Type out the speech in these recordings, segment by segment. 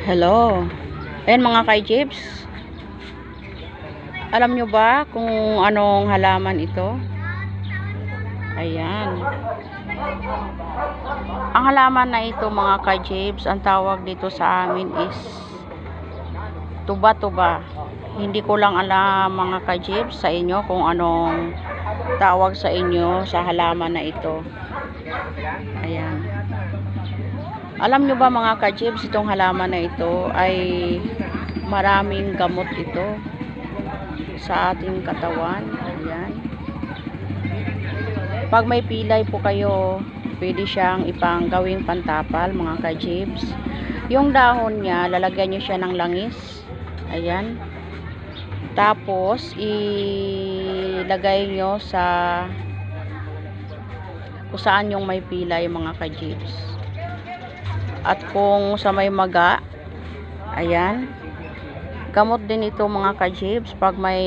Hello. Ayan mga kay-jeeps. Alam nyo ba kung anong halaman ito? Ayan. Ang halaman na ito mga kay-jeeps, ang tawag dito sa amin is tuba-tuba. Hindi ko lang alam mga kay-jeeps sa inyo kung anong tawag sa inyo sa halaman na ito. Ayan. Alam nyo ba mga ka-jibs, itong halaman na ito ay maraming gamot ito sa ating katawan. Ayan. Pag may pilay po kayo, pwede siyang ipang gawing pantapal mga ka-jibs. Yung dahon niya, lalagyan nyo siya ng langis. Ayan. Tapos, ilagay nyo sa kung yung may pilay mga ka-jibs. At kung sa may maga, ayan, gamot din ito mga ka-jibs. Pag may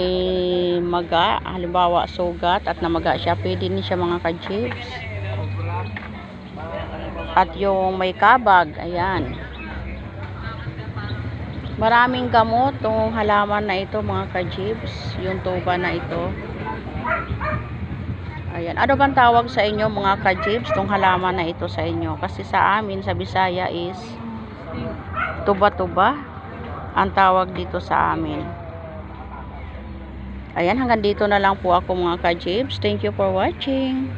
maga, halimbawa sugat at namaga siya, pwede din siya mga ka-jibs. At yung may kabag, ayan. Maraming gamot tong halaman na ito mga ka-jibs. Yung tuba na ito. Ayan. Ano bang tawag sa inyo mga ka-jibs tong halaman na ito sa inyo? Kasi sa amin, sa Bisaya is tuba-tuba ang tawag dito sa amin. Ayan, hanggang dito na lang po ako mga ka-jibs. Thank you for watching.